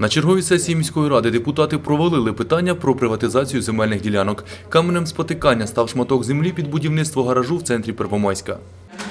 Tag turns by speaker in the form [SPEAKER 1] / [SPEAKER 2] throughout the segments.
[SPEAKER 1] На черговій сесії міської ради депутати провалили питання про приватизацію земельних ділянок. Каменем спотикання став шматок землі під будівництво гаражу в центрі Первомайська.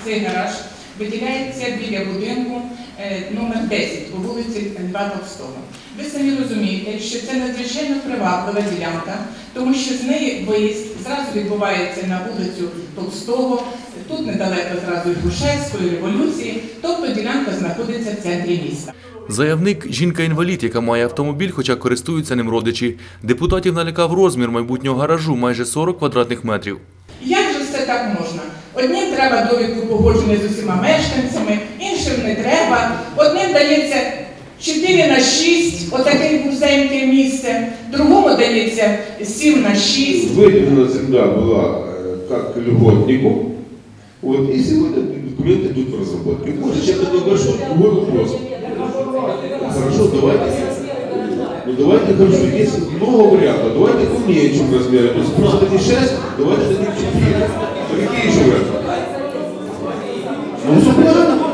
[SPEAKER 2] Цей гараж виділяється біля будинку е, номер 10 по вулиці Льва Толстого. Ви самі розумієте, що це надзвичайно приваблива ділянка, тому що з неї виїзд зразу відбувається на вулицю Толстого, тут недалеко зразу Грушевської, революції, тобто ділянка знаходиться в центрі міста.
[SPEAKER 1] Заявник жінка-інвалід, яка має автомобіль, хоча користуються ним родичі. Депутатів налякав розмір майбутнього гаражу майже 40 квадратних метрів.
[SPEAKER 2] Як же це так можна? Одним треба довідку погодження з усіма мешканцями, іншим не треба. Одним дається 4 на 6, отаке вузеньке місце, другому дається 7 на 6.
[SPEAKER 3] Выделена земля была э, как льготнику, вот, и сегодня документы идут в разработке. Может, чем-то небольшой, другой вопрос. Хорошо, давайте, ну давайте, хорошо, есть много вариантов, давайте уменьшим размеры, то есть просто не 6, давайте дадим 4. А какие еще варианты? Ну, все правильно, Всё,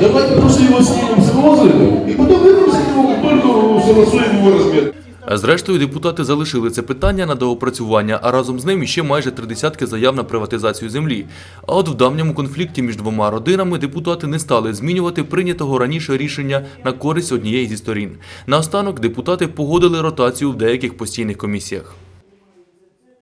[SPEAKER 3] давайте, давайте просто его снимем с розыгрыша, и потом выберем с него, только согласуем его размер.
[SPEAKER 1] А Зрештою, депутати залишили це питання на доопрацювання, а разом з ним іще майже три десятки заяв на приватизацію землі. А от в давньому конфлікті між двома родинами депутати не стали змінювати прийнятого раніше рішення на користь однієї зі сторін. Наостанок депутати погодили ротацію в деяких постійних комісіях.